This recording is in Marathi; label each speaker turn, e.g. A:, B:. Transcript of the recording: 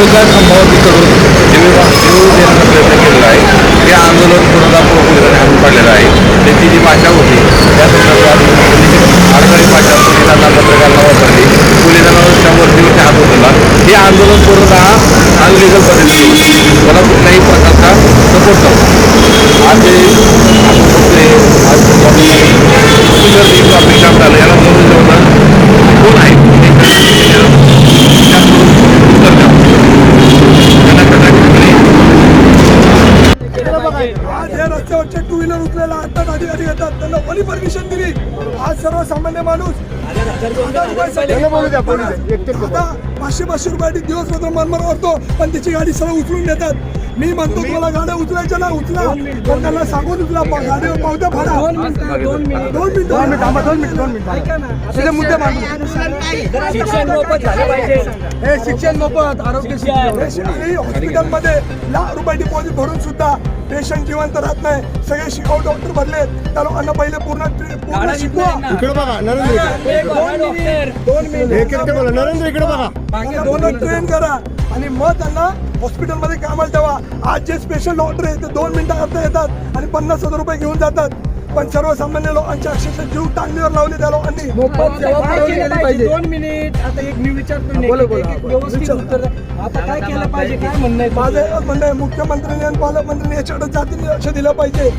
A: यांनी
B: त्यांनी मेट्रोच्या खांबावरती चढून जीव जीव देण्याचा प्रयत्न केलेला आहे ते आंदोलन पूर्णतः पोलिसांनी हाणून पाडलेलं आहे. त्यांची जी भाषा होती. त्या संदर्भात अडथळी भाषा पोलिसांना पत्रकारांना वापरली पोलिसांना रस्त्यावरती हात उचलला. हे आंदोलन पूर्णतः अनलिगल पद्धतीने मला कुठल्याही प्रकारचा सपोर्ट नव्हता. आज
C: उचलायला आता अधिकारी येतात त्यांना कोणी परमिशन दिली. आज सर्वसामान्य माणूस हजार रुपयासाठी आता पाचशे पाचशे रुपयासाठी दिवस रात्र मनमार करतो पण त्याची गाडी सरळ उचलून देतात मी म्हणतो तुम्हाला गाड्या उचलायच्या ना उचला. पण त्यांना सांगून उचला गाडीवर पावत्या फाडा. दोन मिनिटं दोन मिनिटं. दोन मिनिटं. थांबा दोन मिनिटं दोन मिनिटं. मुद्दे मांडू
D: शिक्षण मोफत झालं पाहिजे.
C: हे शिक्षण मोफत आरोग्य शिक्षण आणि हॉस्पिटलमध्ये लाख रुपये डिपॉझिट भरून सुद्धा पेशंट जिवंत राहत नाही. सगळे शिकाऊ डॉक्टर भरले त्या लोकांना पहिले पूर्ण पूर्ण शिकवा.
A: इकडे बघा नरेंद्र इकडे.
C: दोन मिनिट.
A: नरेंद्र इकडे बघा.
C: दोन ट्रेन करा. आणि मग त्यांना हॉस्पिटलमध्ये कामाला ठेवा. आज जे स्पेशल डॉक्टर आहे ते दोन मिनिटं करता येतात आणि पन्नास हजार रुपये घेऊन जातात. पण सर्वसामान्य लोकांचे अक्षरशः जीव टांगलीवर लावले त्या लोकांनी.
D: काय केलं पाहिजे? दोन मिनिट. आता एक मी विचारतो ना, एक- एक- एक व्यवस्थित उत्तर द्या. आता काय केलं पाहिजे? काय म्हणणं आहे
C: माझं एकच म्हणणं आहे मुख्यमंत्र्यांनी आणि पालकमंत्र्यांनी याच्याकडे जातीने लक्ष दिलं पाहिजे.